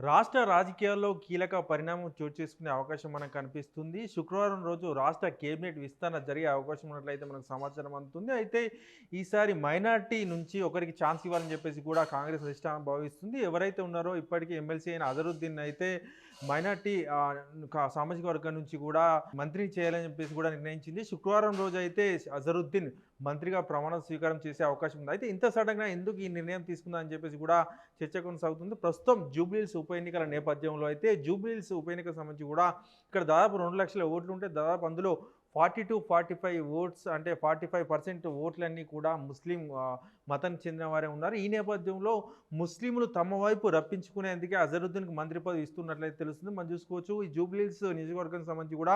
రాష్ట్ర రాజకీయాల్లో కీలక పరిణామం చోటు చేసుకునే అవకాశం మనకు కనిపిస్తుంది. శుక్రవారం రోజు రాష్ట్ర కేబినెట్ విస్తరణ జరిగే అవకాశం ఉన్నట్లయితే మనకు సమాచారం అందుతుంది. అయితే ఈసారి మైనార్టీ నుంచి ఒకరికి ఛాన్స్ ఇవ్వాలని చెప్పేసి కూడా కాంగ్రెస్ అధిష్టానం భావిస్తుంది. ఎవరైతే ఉన్నారో ఇప్పటికీ ఎమ్మెల్సీ అయిన అజరుద్దీన్ అయితే మైనార్టీ కా- సామాజిక వర్గం నుంచి కూడా మంత్రిని చేయాలని చెప్పేసి కూడా నిర్ణయించింది. శుక్రవారం రోజు అయితే అజరుద్దీన్ మంత్రిగా ప్రమాణ స్వీకారం చేసే అవకాశం ఉంది. అయితే ఇంత సడన్గా ఎందుకు ఈ నిర్ణయం తీసుకుందా అని చెప్పేసి కూడా చర్చ కొనసాగుతుంది. ప్రస్తుతం జూబ్లీహిల్స్ ఉప ఎన్నికల నేపథ్యంలో అయితే జూబ్లీహిల్స్ ఉప ఎన్నికకు సంబంధించి కూడా ఇక్కడ దాదాపు రెండు లక్షల ఓట్లు ఉంటే దాదాపు అందులో forty to forty five votes అంటే ఫార్టీ ఫైవ్ పర్సెంట్ ఓట్లన్నీ కూడా ముస్లిం మతానికి చెందిన వారే ఉన్నారు. ఈ నేపథ్యంలో ముస్లింలు తమ వైపు రప్పించుకునేందుకే అజరుద్దీన్కి మంత్రి పదవి ఇస్తున్నట్లయితే తెలుస్తుంది. మనం చూసుకోవచ్చు ఈ జూబ్లీస్ నియోజకవర్గానికి సంబంధించి కూడా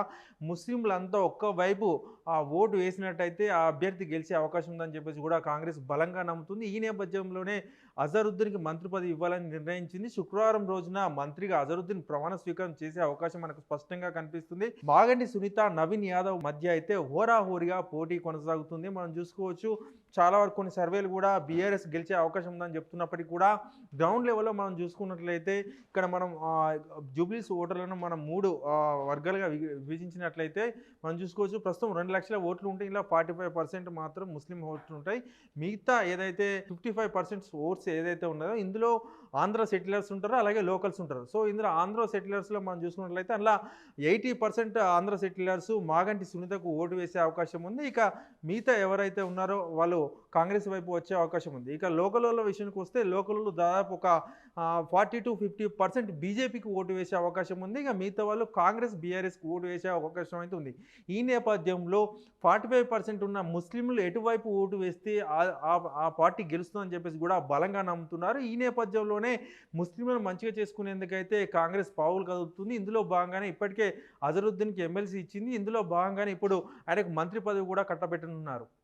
ముస్లింలంతా ఒక్క వైపు ఆ ఓటు వేసినట్టయితే ఆ అభ్యర్థి గెలిచే అవకాశం ఉందని చెప్పేసి కూడా కాంగ్రెస్ బలంగా నమ్ముతుంది. ఈ నేపథ్యంలోనే అజరుద్దీన్కి మంత్రి పదవి ఇవ్వాలని నిర్ణయించింది. శుక్రవారం రోజున మంత్రిగా అజరుద్దీన్ ప్రమాణ స్వీకారం చేసే అవకాశం మనకు స్పష్టంగా కనిపిస్తుంది. మాగంటి సునీత నవీన్ యాదవ్ మధ్య అయితే హోరాహోరీగా పోటీ కొనసాగుతుంది. మనం చూసుకోవచ్చు చాలా వరకు కొన్ని సర్వేలు కూడా బీఆర్ఎస్ గెలిచే అవకాశం ఉందని చెప్తున్నప్పటికీ కూడా గ్రౌండ్ లెవెల్లో మనం చూసుకున్నట్లయితే ఇక్కడ మనం జూబ్లీస్ ఓటర్లను మనం మూడు వర్గాలుగా విభజించినట్లయితే మనం చూసుకోవచ్చు ప్రస్తుతం రెండు లక్షల ఓట్లు ఉంటే ఇలా ఫార్టీ ఫైవ్ పర్సెంట్ మాత్రం ముస్లిం ఓట్లు ఉంటాయి. మిగతా ఏదైతే ఫిఫ్టీ ఫైవ్ పర్సెంట్ ఓట్స్ ఏదైతే ఉన్నదో ఇందులో ఆంధ్ర సెటిలర్స్ ఉంటారో అలాగే లోకల్స్ ఉంటారు. సో ఇందులో ఆంధ్ర సెటిలర్స్లో మనం చూసుకున్నట్లయితే అందులో eighty percent Andhra settlers Maganti సునీతకు ఓటు వేసే అవకాశం ఉంది. ఇక మిగతా ఎవరైతే ఉన్నారో వాళ్ళు కాంగ్రెస్ వైపు వచ్చే అవకాశం ఉంది. ఇక లోకల్లో విషయానికి వస్తే లోకల్లో దాదాపు ఒక ఫార్టీ టు ఫిఫ్టీ పర్సెంట్ బీజేపీకి ఓటు వేసే అవకాశం ఉంది. ఇక మిగతా వాళ్ళు కాంగ్రెస్ బీఆర్ఎస్కి ఓటు వేసే అవకాశం అయితే ఉంది. ఈ నేపథ్యంలో ఫార్టీ ఫైవ్ పర్సెంట్ ఉన్న ముస్లింలు ఎటువైపు ఓటు వేస్తే ఆ- ఆ- ఆ పార్టీ గెలుస్తుందని చెప్పేసి కూడా బలంగా నమ్ముతున్నారు. ఈ నేపథ్యంలోనే ముస్లింలను మంచిగా చేసుకునేందుకైతే కాంగ్రెస్ పావులు కదులుతుంది. ఇందులో భాగంగానే ఇప్పటికే అజరుద్దీన్కి ఎమ్మెల్సీ ఇచ్చింది. ఇందులో భాగంగానే ఇప్పుడు ఆయనకు మంత్రి పదవి కూడా కట్టబెట్టనున్నారు.